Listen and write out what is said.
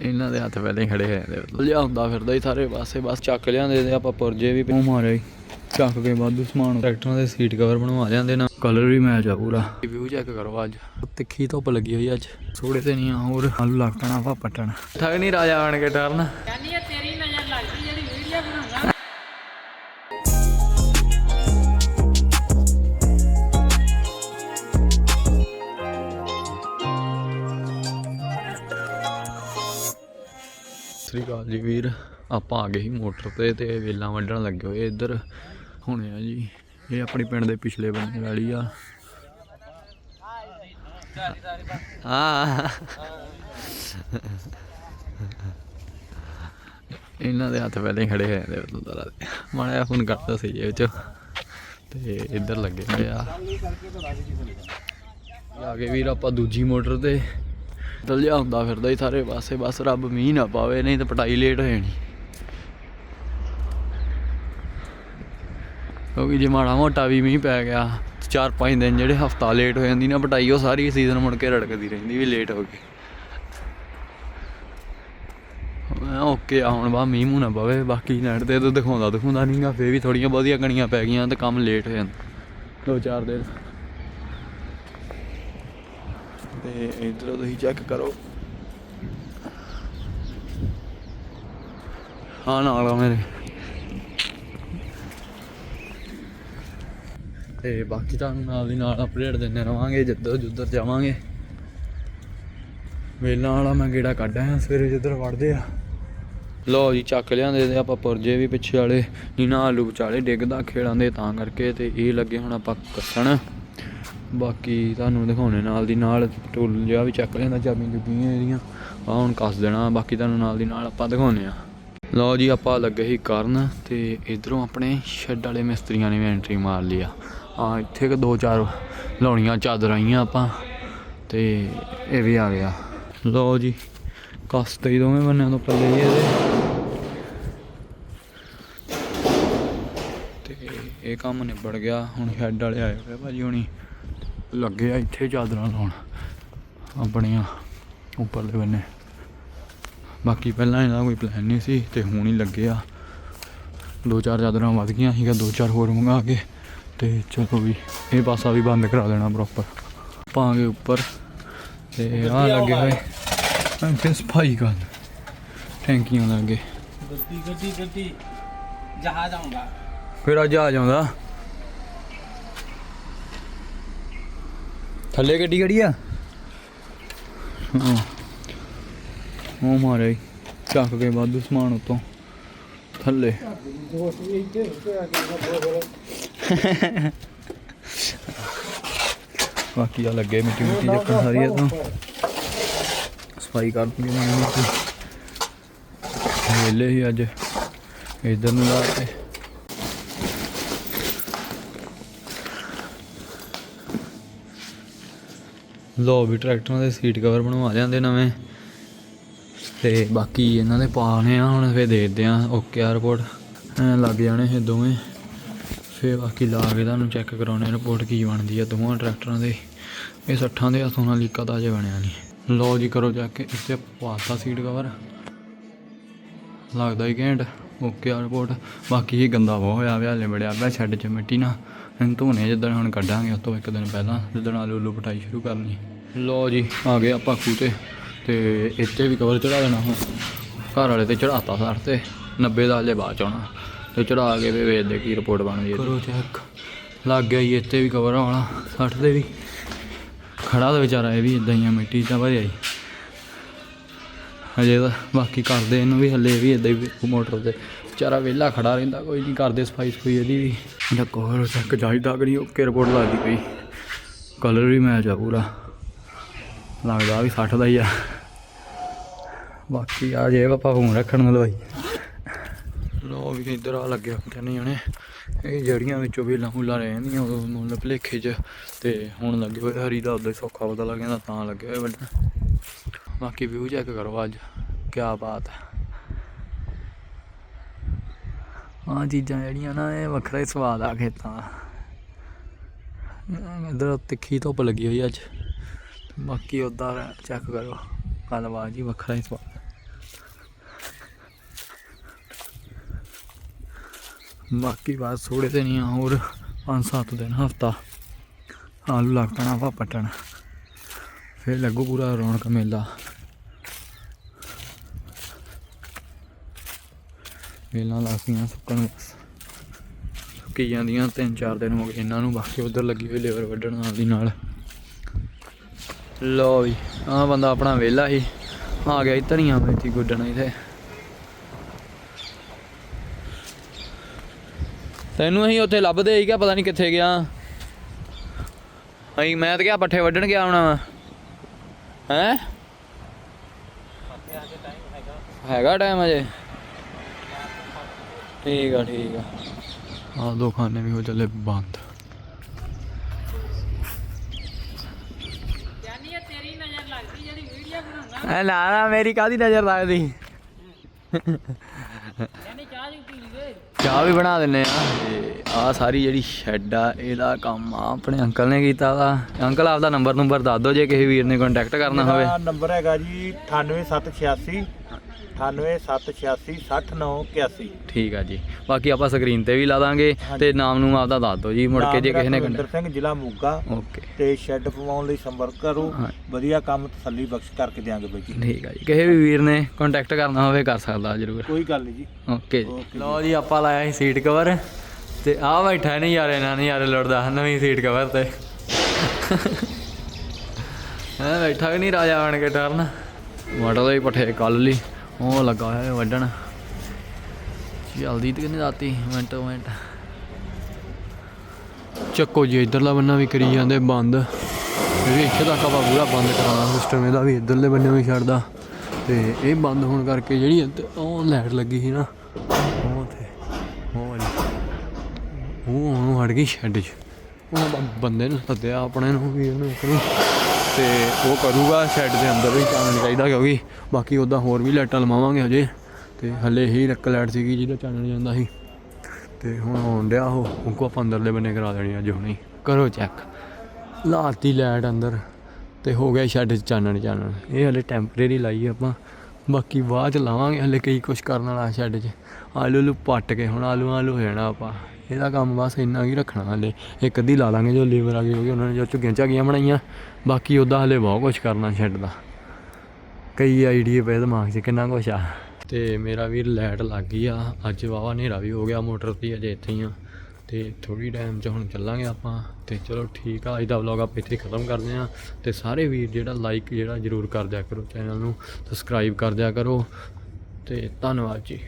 ਇਹਨਾਂ ਦੇ ਹੱਥ ਪਹਿਲੇ ਖੜੇ ਹੋਏ ਨੇ ਲਿਆਉਂਦਾ ਫਿਰਦਾ ਹੀ ਸਾਰੇ ਪਾਸੇ ਬਸ ਚੱਕ ਲਿਆਂਦੇ ਤੇ ਆਪਾਂ ਪੁਰਜੇ ਵੀ ਮੂੰਹ ਮਾਰਿਆ। ਚੱਕ ਕੇ ਵਾਧੂ ਸਮਾਨ। ਟਰੈਕਟਰਾਂ ਦੇ ਸੀਟ ਕਵਰ ਬਣਵਾ ਲਿਆਂਦੇ ਨਾ। ਕਲਰ ਵੀ ਮੈਚ ਆ ਪੂਰਾ। ਵਿਊ ਚੈੱਕ ਕਰੋ ਅੱਜ। ਤਿੱਖੀ ਧੁੱਪ ਲੱਗੀ ਹੋਈ ਅੱਜ। ਥੋੜੇ ਤੇ ਨਹੀਂ ਆ ਹੋਰ। ਆਲੂ ਲੱਗਣਾ ਵਾ ਪਟਣ। ਠਗ ਨਹੀਂ ਰਾਜਾ ਆਣ ਕੇ ਟਰਨ। ਸ੍ਰੀ ਅਕਾਲ ਜੀ ਵੀਰ। ਆਪਾਂ ਆ ਗਏ ਸੀ ਮੋਟਰ ਤੇ ਤੇ ਵੇਲਾਂ ਵੱਢਣ ਲੱਗੇ ਹੋਏ ਇੱਧਰ। ਹੁਣੇ ਆ ਜੀ। ਇਹ ਆਪਣੇ ਪਿੰਡ ਦੇ ਪਿਛਲੇ ਬੰਨੇ ਵਾਲੀ ਆ। ਹਾਂ। ਇਹਨਾਂ ਦੇ ਹੱਥ ਪਹਿਲੇ ਹੀ ਖੜੇ ਹੋਏ ਨੇ ਬਤਲਦਾਰਾ ਦੇ। ਮਾੜਾ ਫੋਨ ਕਰਦਾ ਸੀ ਇਹ ਚ। ਤੇ ਇੱਧਰ ਲੱਗੇ ਹੋਏ ਆ। ਆ ਗਏ ਵੀਰ ਆਪਾਂ ਦੂਜੀ ਮੋਟਰ ਤੇ। ਦਲ ਲਿਆਉਂਦਾ ਫਿਰਦਾ ਹੀ ਸਾਰੇ ਪਾਸੇ, ਬਸ ਰੱਬ ਮੀਂਹ ਨਾ ਪਾਵੇ, ਨਹੀਂ ਤਾਂ ਪਟਾਈ ਲੇਟ ਹੋ ਜਾਣੀ। ਕਿਉਂਕਿ ਜੇ ਮਾੜਾ ਮੋਟਾ ਵੀ ਮੀਂਹ ਪੈ ਗਿਆ, ਚਾਰ ਪੰਜ ਦਿਨ ਜਿਹੜੇ ਹਫਤਾ ਲੇਟ ਹੋ ਜਾਂਦੀ ਨਾ, ਪਟਾਈ ਉਹ ਸਾਰੀ ਸੀਜ਼ਨ ਮੁੜ ਕੇ ਰੜਕਦੀ ਰਹਿੰਦੀ ਵੀ ਲੇਟ ਹੋ ਗਈ। ਮੈਂ ਓਕੇ ਆ ਹੁਣ ਬਾ ਮੀਂਹ ਮੂੰਹ ਨਾ ਪਵੇ, ਬਾਕੀ ਲੈਣ ਤੇ ਤਾਂ ਦਿਖਾਉਂਦਾ ਦਿਖਾਉਂਦਾ ਨਹੀਂਗਾ ਫੇਰ ਵੀ ਥੋੜੀਆਂ ਬਹੁਤੀਆਂ ਕਣੀਆਂ ਪੈ ਗਈਆਂ ਤੇ ਕੰਮ ਲੇਟ ਹੋ ਜਾਂਦਾ। ਦੋ ਚਾਰ ਦਿਨ। ਤੇ ਇਧਰ ਤੁਸੀਂ ਚੈੱਕ ਕਰੋ। ਹਾਂ, ਨਾਲ ਆ ਮੇਰੇ। ਤੇ ਬਾਕੀ ਤੁਹਾਨੂੰ ਨਾਲ ਦੀ ਨਾਲ ਅਪਡੇਟ ਦਿੰਦੇ ਰਵਾਂਗੇ, ਜਿੱਧਰ ਜੁੱਧਰ ਜਾਵਾਂਗੇ। ਵੇਲਾਂ ਵਾਲਾ ਮੈਂ ਗੇੜਾ ਕੱਢ ਆਇਆ, ਸਵੇਰੇ ਜਿੱਧਰ ਵੜਦੇ ਆ। ਲੋ ਜੀ, ਚੱਕ ਲਿਆਂਦੇ ਤੇ ਆਪਾਂ ਪੁਰਜੇ ਵੀ ਪਿੱਛੇ ਵਾਲੇ, ਨੀਨਾ ਆਲੂ ਵਿਚਾਲੇ ਡਿੱਗਦਾ ਖੇੜਾਂ ਦੇ ਤਾਂ ਕਰਕੇ ਤੇ ਇਹ ਲੱਗੇ ਹੁਣ ਆਪਾਂ ਕੱਸਣ। ਬਾਕੀ ਤੁਹਾਨੂੰ ਦਿਖਾਉਣੇ ਨਾਲ ਦੀ ਨਾਲ ਟੂਲ ਜਿਹਾ ਵੀ ਚੱਕ ਲੈਂਦਾ, ਚਾਬੀਆਂ ਚੁੱਬੀਆਂ ਇਹਦੀਆਂ ਆ ਹੁਣ ਕੱਸ ਦੇਣਾ, ਬਾਕੀ ਤੁਹਾਨੂੰ ਨਾਲ ਦੀ ਨਾਲ ਆਪਾਂ ਦਿਖਾਉਣੇ ਆ। ਲਓ ਜੀ, ਆਪਾਂ ਲੱਗੇ ਸੀ ਕਰਨ ਤੇ ਇਧਰੋਂ ਆਪਣੇ ਸ਼ੈੱਡ ਵਾਲੇ ਮਿਸਤਰੀਆਂ ਨੇ ਵੀ ਐਂਟਰੀ ਮਾਰ ਲਿਆ ਆ। ਇੱਥੇ ਕਿ ਦੋ ਚਾਰ ਲਾਉਣੀਆਂ ਚਾਦਰਾਂ ਆਈਆਂ ਆਪਾਂ, ਤੇ ਇਹ ਵੀ ਆ ਗਿਆ। ਲਓ ਜੀ ਕਸਤੇ ਹੀ ਦੋਵੇਂ ਬੰਨਿਆਂ ਤੋਂ ਪੱਲੇ ਹੀ ਇਹਦੇ। ਤੇ ਇਹ ਕੰਮ ਨਿਬੜ ਗਿਆ, ਹੁਣ ਸ਼ੈੱਡ ਵਾਲੇ ਆਏ ਹੋਏ ਭਾਜੀ ਹੁਣੀ। ਲੱਗੇ ਆ ਇੱਥੇ ਚਾਦਰਾਂ ਲਾਉਣ ਆਪਣੀਆਂ ਉੱਪਰਲੇ ਬੰਨੇ। ਬਾਕੀ ਪਹਿਲਾਂ ਇਹਦਾ ਕੋਈ ਪਲਾਨ ਨਹੀਂ ਸੀ ਤੇ ਹੁਣ ਹੀ ਲੱਗੇ ਆ। ਦੋ ਚਾਰ ਚਾਦਰਾਂ ਵੱਧ ਗਈਆਂ ਸੀਗਾ ਦੋ ਚਾਰ ਹੋਰ ਮੰਗਾ ਕੇ ਤੇ ਚਲੋ ਵੀ ਇਹ ਪਾਸਾ ਵੀ ਬੰਦ ਕਰਾ ਦੇਣਾ ਪ੍ਰੋਪਰ ਪਾਂਗੇ ਉੱਪਰ ਤੇ ਆ ਲੱਗੇ ਹੋਏ ਇੱਥੇ ਸਫ਼ਾਈ ਕਰ ਟੈਂਕੀਆਂ ਲੱਗੇ। ਗੱਡੀ ਗੱਡੀ ਗੱਡੀ। ਜਹਾਜ਼ ਆਉਂਦਾ। ਫਿਰ ਅੱਜ ਆ ਜਾਂਦਾ। ਥੱਲੇ ਗੱਡੀ ਖੜੀ ਆ? ਉਹ ਮਾਰੇ ਚੱਕ ਕੇ ਵਾਧੂ ਸਮਾਨ ਉਤੋਂ। ਥੱਲੇ। ਬਾਕੀ ਆ ਲੱਗੇ ਮਿੱਟੀ ਮਿੱਟੀ ਚੱਕਣ ਸਾਰੀ ਇਹ ਤੋਂ। ਸਫ਼ਾਈ ਕਰ ਮੈਂ ਮਿੱਟੀ ਵੇਲੇ ਹੀ ਅੱਜ। ਇਧਰ ਨੂੰ ਲਾ ਕੇ। ਲੋ ਵੀ ਟਰੈਕਟਰਾਂ ਦੇ ਸੀਟ ਕਵਰ ਬਣਵਾ ਲਿਆਂਦੇ ਨਵੇਂ। ਤੇ ਬਾਕੀ ਇਹਨਾਂ ਦੇ ਪਾਣੇ ਆ, ਹੁਣ ਫੇਰ ਦੇਖਦੇ ਆ। ਓਕੇ ਆ ਰਿਪੋਰਟ ਲੱਗ ਜਾਣੇ ਇਹ ਦੋਵੇਂ। ਫੇਰ ਬਾਕੀ ਲਾ ਕੇ ਤੁਹਾਨੂੰ ਚੈੱਕ ਕਰਾਉਣੇ ਰਿਪੋਰਟ ਕੀ ਬਣਦੀ ਆ ਦੋਵਾਂ ਟਰੈਕਟਰਾਂ ਦੇ। ਇਹ 60 ਦੇ ਸੋਨਾ ਲੀਕਾ ਤਾਂ ਅਜੇ ਬਣਿਆ ਨਹੀਂ। ਲੋ ਜੀ, ਕਰੋ ਜਾ ਕੇ ਇੱਥੇ ਪਾਤਾ ਸੀਟ ਕਵਰ। ਲੱਗਦਾ ਹੀ ਘੈਂਟ। ਓਕੇ ਆ ਰਿਪੋਰਟ ਬਾਕੀ ਇਹ ਗੰਦਾ ਬਹੁਤ ਹੋਇਆ ਵਿਆ ਹਲੇ ਬੜਿਆ ਪਿਆ ਛੱਡ ਚ ਮਿੱਟੀ ਨਾ ਇਹਨੂੰ ਧੋਣੇ ਜਿੱਦਣ ਹੁਣ ਕੱਢਾਂਗੇ ਉਸ ਤੋਂ ਇੱਕ ਦਿਨ ਪਹਿਲਾਂ ਜਿੱਦਣ ਆਲੂ ਉਲੂ ਪਟਾਈ ਸ਼ੁਰੂ ਕਰਨੀ। ਲੋ ਜੀ ਆ ਗਏ ਆਪਾਂ ਖੂਹ ਤੇ ਇੱਥੇ ਵੀ ਕਵਰ ਚੜਾ ਦੇਣਾ ਹੁਣ। ਘਰ ਵਾਲੇ ਤੇ ਚੜਾਤਾ ਸਰ ਤੇ 90 ਦਾ ਹਲੇ ਬਾਅਦ ਚ ਆਉਣਾ। ਤੇ ਚੜਾ ਕੇ ਵੀ ਵੇਖਦੇ ਕੀ ਰਿਪੋਰਟ ਬਣਦੀ ਹੈ ਕਰੋ ਚੈੱਕ ਲੱਗ ਗਿਆ ਜੀ ਇੱਥੇ ਵੀ ਕਵਰ ਆਉਣਾ 60 ਦੇ ਵੀ। ਖੜਾ ਦਾ ਵਿਚਾਰਾ ਇਹ ਵੀ ਇਦਾਂ ਹੀ ਆ ਮਿੱਟੀ ਤਾਂ ਭਰਿਆ ਹੀ। ਹਜੇ ਤਾਂ ਬਾਕੀ ਕਰਦੇ ਇਹਨੂੰ ਵੀ ਹੱਲੇ ਵੀ ਇਦਾਂ ਹੀ ਮੋਟਰ ਤੇ। ਵਿਚਾਰਾ ਵਿਹਲਾ ਖੜਾ ਰਹਿੰਦਾ ਕੋਈ ਨਹੀਂ ਕਰਦੇ ਸਫ਼ਾਈ ਸਫੂਈ ਇਹਦੀ ਵੀ। ਇਹਦਾ ਕੋਲ ਚੱਕ ਜਾਈਦਾ ਕਰੀ ਓਕੇ ਰਿਪੋਰਟ ਲੱਗਦੀ ਪਈ ਕਲਰ ਵੀ ਮੈਚ ਆ ਪੂਰਾ। ਲੱਗਦਾ ਵੀ 60 ਦਾ ਹੀ ਆ। ਬਾਕੀ ਆ ਜੇ ਪਾਪਾ ਫੋਨ ਰੱਖਣ ਨੂੰ ਲਵਾਈ ਲੋ ਵੀ ਇੱਧਰ ਆ ਲੱਗਿਆ ਤਿੰਨ ਜਣੇ ਇਹ ਜੜੀਆਂ ਵਿੱਚੋਂ ਵੀ ਲਹੂਲਾ ਰਹਿੰਦੀਆਂ ਉਦੋਂ ਮੁੱਲ ਭਲੇਖੇ 'ਚ। ਤੇ ਹੁਣ ਲੱਗੇ ਹੋਏ ਹਰੀ ਦਾ ਉਦੋਂ ਸੌਖਾ ਪਤਾ ਲੱਗ ਜਾਂਦਾ ਤਾਂ ਲੱਗੇ ਹੋਏ ਵੱਡਾ ਬਾਕੀ ਵਿਊ ਚੈੱਕ ਕਰੋ ਅੱਜ। ਕੀ ਬਾਤ ਹੈ। ਆ ਚੀਜ਼ਾਂ ਜਿਹੜੀਆਂ ਨਾ, ਇਹ ਵੱਖਰਾ ਹੀ ਸਵਾਦ ਆ ਖੇਤਾਂ ਦਾ। ਇਧਰ ਤਿੱਖੀ ਧੁੱਪ ਲੱਗੀ ਹੋਈ ਅੱਜ। ਬਾਕੀ ਉਦਾਂ ਚੈੱਕ ਕਰੋ। ਗੱਲਬਾਤ ਜੀ ਵੱਖਰਾ ਹੀ ਸਵਾਦ ਬਾਕੀ ਬਾਤ ਥੋੜੇ ਤੇ ਨਹੀਂ ਹੋਰ 5-7 ਦਿਨ, ਹਫਤਾ। ਆਲੂ ਲੱਗ ਪੈਣਾ ਵਾ ਪਟਣ। ਫਿਰ ਲੱਗੂ ਪੂਰਾ ਰੌਣਕ ਮੇਲਾ। ਵੇਲਾਂ ਲੱਗਦੀਆਂ ਸੁੱਕਣ ਬਸ ਸੁੱਕੀ ਜਾਂਦੀਆਂ ਤਿੰਨ ਚਾਰ ਦਿਨ ਹੋ ਗਏ ਇਹਨਾਂ ਨੂੰ ਬਾਕੀ ਉਧਰ ਲੱਗੀ ਹੋਈ ਲੇਬਰ ਵੱਢਣ ਨਾਲ ਦੀ ਨਾਲ। ਲੋ ਵੀ ਆਹ ਬੰਦਾ ਆਪਣਾ ਵਿਹਲਾ ਸੀ। ਆ ਗਿਆ ਧਨੀਆ ਮੇਥੀ ਗੁੱਡਣ ਇਥੇ। ਤੈਨੂੰ ਅਸੀਂ ਉੱਥੇ ਲੱਭਦੇ ਸੀ ਕਿ ਪਤਾ ਨਹੀਂ ਕਿੱਥੇ ਗਿਆ। ਅਸੀਂ ਮੈਂ ਤਾਂ ਕਿਹਾ ਪੱਠੇ ਵੱਢਣ ਗਿਆ ਹੋਣਾ ਵਾ। ਹੈ? ਹੈਗਾ। ਟਾਈਮ ਅਜੇ। ਠੀਕ ਆ ਠੀਕ ਆ। ਆ ਦੋ ਖਾਨੇ ਵੀ ਹੋ ਚੱਲੇ ਬੰਦ। ਜਾਨੀ ਤੇਰੀ ਨਜ਼ਰ ਲੱਗਦੀ ਜਿਹੜੀ ਵੀਡੀਓ ਬਣਾਉਣਾ ਐ ਨਾ ਨਾ ਮੇਰੀ ਕਾਦੀ ਨਜ਼ਰ ਲੱਗਦੀ? ਚਾਹ ਜੀ ਪੀ ਲਈਏ ਚਾਹ ਵੀ ਬਣਾ ਦਿੰਨੇ ਆ। ਤੇ ਆ ਸਾਰੀ ਜਿਹੜੀ ਸ਼ੈੱਡ ਆ ਇਹਦਾ ਕੰਮ ਆ ਆਪਣੇ ਅੰਕਲ ਨੇ ਕੀਤਾ ਵਾ। ਅੰਕਲ ਆਪਦਾ ਨੰਬਰ ਨੰਬਰ ਦੱਸ ਦਿਓ ਜੇ ਕਿਸੇ ਵੀਰ ਨੇ ਕੰਟੈਕਟ ਕਰਨਾ ਹੋਵੇ। ਨੰਬਰ ਹੈਗਾ ਜੀ 98786 98786 60981 ਠੀਕ ਆ ਜੀ ਬਾਕੀ ਆਪਾਂ ਸਕਰੀਨ ਤੇ ਵੀ ਲਾ ਦਾਂਗੇ ਤੇ ਨਾਮ ਨੂੰ ਆਪਦਾ ਦੱਸ ਦਿਓ ਜੀ ਮੁੜ ਕੇ ਜੇ ਕਿਸੇ ਨੇ ਕੁਲਵਿੰਦਰ ਸਿੰਘ ਜ਼ਿਲ੍ਹਾ ਮੋਗਾ ਓਕੇ ਤੇ ਸ਼ੈੱਡ ਪਵਾਉਣ ਲਈ ਸੰਪਰਕ ਕਰੋ ਵਧੀਆ ਕੰਮ ਤਸੱਲੀ ਬਖਸ਼ ਕਰਕੇ ਦਿਆਂਗੇ ਬਾਈ ਜੀ ਠੀਕ ਆ ਜੀ ਕਿਸੇ ਵੀ ਵੀਰ ਨੇ ਕੰਟੈਕਟ ਕਰਨਾ ਹੋਵੇ ਕਰ ਸਕਦਾ ਜਰੂਰ ਕੋਈ ਗੱਲ ਨਹੀਂ ਜੀ ਓਕੇ ਜੀ ਲਓ ਜੀ ਆਪਾਂ ਲਾਇਆ ਸੀ ਸੀਟ ਕਵਰ ਤੇ ਆ ਬੈਠਾ ਨਹੀਂ ਯਾਰ ਇਹਨਾਂ ਨੇ ਯਾਰ ਲੜਦਾ ਨਵੀਂ ਸੀਟ ਕਵਰ ਤੇ ਹਾਂ ਬੈਠਾ ਵੀ ਨਹੀਂ ਰਾਜਾ ਬਣ ਕੇ ਟਰਨ ਮਾਡਲ ਹੀ ਪਠੇ ਕੱਲ ਲਈ ਉਹ ਲੱਗਾ ਹੋਇਆ ਵੱਢਣ। ਜਲਦੀ ਤੇ ਕਿੰਨੇ ਰਾਤੀ? ਮਿੰਟੋ, ਮਿੰਟ। ਚੱਕੋ ਜੀ, ਇਧਰਲਾ ਬੰਨਾ ਵੀ ਕਰੀ ਜਾਂਦੇ ਬੰਦ। ਇਹ ਵੀ ਇੱਥੇ ਤੱਕ ਪੂਰਾ ਬੰਦ ਕਰਾਉਣਾ ਸਿਸਟਮ ਇਹਦਾ ਵੀ ਇਧਰਲੇ ਬੰਨੇ ਵੀ ਛੱਡਦਾ। ਤੇ ਇਹ ਬੰਦ ਹੋਣ ਕਰਕੇ ਜਿਹੜੀ ਉਹ ਲਾਈਟ ਲੱਗੀ ਸੀ ਨਾ। ਉਹ ਤੇ, ਉਹ ਵਾਲੀ। ਉਹ ਹਟ ਗਈ ਸ਼ੈੱਡ 'ਚ। ਉਹ ਬੰਦੇ ਨੂੰ ਸੱਦਿਆ ਆਪਣੇ ਨੂੰ ਵੀ ਉਹਨੂੰ। ਕਰੂ ਤੇ ਉਹ ਕਰੂਗਾ ਸ਼ੈੱਡ ਦੇ ਅੰਦਰ ਵੀ ਚਾਨਣ ਚਾਹੀਦਾ ਕਿਉਂਕਿ ਬਾਕੀ ਉਦਾਂ ਹੋਰ ਵੀ ਲਾਈਟਾਂ ਲਵਾਵਾਂਗੇ ਹਜੇ। ਤੇ ਹੱਲੇ ਹੀ ਇੱਕ ਲਾਈਟ ਸੀਗੀ ਜਿਹਦਾ ਚਾਨਣ ਜਾਂਦਾ ਸੀ। ਤੇ ਹੁਣ ਆਉਣ ਡਿਆ ਉਹ ਉਹਕੋ ਆਪਾਂ ਅੰਦਰਲੇ ਬੰਨੇ ਕਰਾ ਦੇਣੀ ਅੱਜ ਹੁਣੇ। ਕਰੋ ਚੈੱਕ ਲਾਤੀ ਲਾਈਟ ਅੰਦਰ ਤੇ ਹੋ ਗਿਆ ਸ਼ੈੱਡ ਚਾਨਣ ਚਾਨਣ। ਇਹ ਹਲੇ ਟੈਂਪਰੇਰੀ ਲਾਈ ਆਪਾਂ। ਬਾਕੀ ਬਾਅਦ ਚ ਲਾਵਾਂਗੇ ਹਲੇ ਕਈ ਕੁਝ ਕਰਨ ਵਾਲਾ ਸ਼ੈੱਡ 'ਚ। ਆਲੂ ਆਲੂ ਪੱਟ ਕੇ ਹੁਣ ਆਲੂ ਆਲੂ ਹੋ ਜਾਣਾ ਆਪਾਂ। ਇਹਦਾ ਕੰਮ ਬਸ ਇੰਨਾ ਹੀ ਰੱਖਣਾ ਹਲੇ। ਇੱਕ ਅੱਧੀ ਲਾ ਲਾਂਗੇ ਜੋ ਲੇਬਰ ਆ ਗਈ ਹੋਗੀ ਉਹਨਾਂ ਨੇ ਜੋ ਝੁੱਗੀਆਂ ਝਾਗੀਆਂ ਬਣਾਈਆਂ। ਬਾਕੀ ਉਹਦਾ ਹਲੇ ਬਹੁਤ ਕੁਝ ਕਰਨਾ ਸ਼ੈੱਡ ਦਾ। ਕਈ ਆਈਡੀਏ ਪਏ ਦਿਮਾਗ 'ਚ, ਕਿੰਨਾ ਕੁਛ ਆ। ਤੇ ਮੇਰਾ ਵੀਰ ਲਾਈਟ ਲੱਗ ਗਈ ਆ। ਅੱਜ ਵਾਵਾ ਹਨੇਰਾ ਵੀ ਹੋ ਗਿਆ, ਮੋਟਰ ਤੇ ਅਜੇ ਇੱਥੇ ਹੀ ਆ। ਤੇ ਥੋੜੀ ਟਾਈਮ 'ਚ ਹੁਣ ਚੱਲਾਂਗੇ ਆਪਾਂ। ਤੇ ਚਲੋ ਠੀਕ ਆ, ਅੱਜ ਦਾ ਵਲੌਗ ਆਪਾਂ ਇੱਥੇ ਖਤਮ ਕਰਦੇ ਆ ਤੇ ਸਾਰੇ ਵੀਰ ਜਿਹੜਾ ਲਾਈਕ ਜਿਹੜਾ ਜਰੂਰ ਕਰ ਦਿਆ ਕਰੋ ਚੈਨਲ ਨੂੰ ਸਬਸਕ੍ਰਾਈਬ ਕਰ ਦਿਆ ਕਰੋ। ਤੇ ਧੰਨਵਾਦ ਜੀ।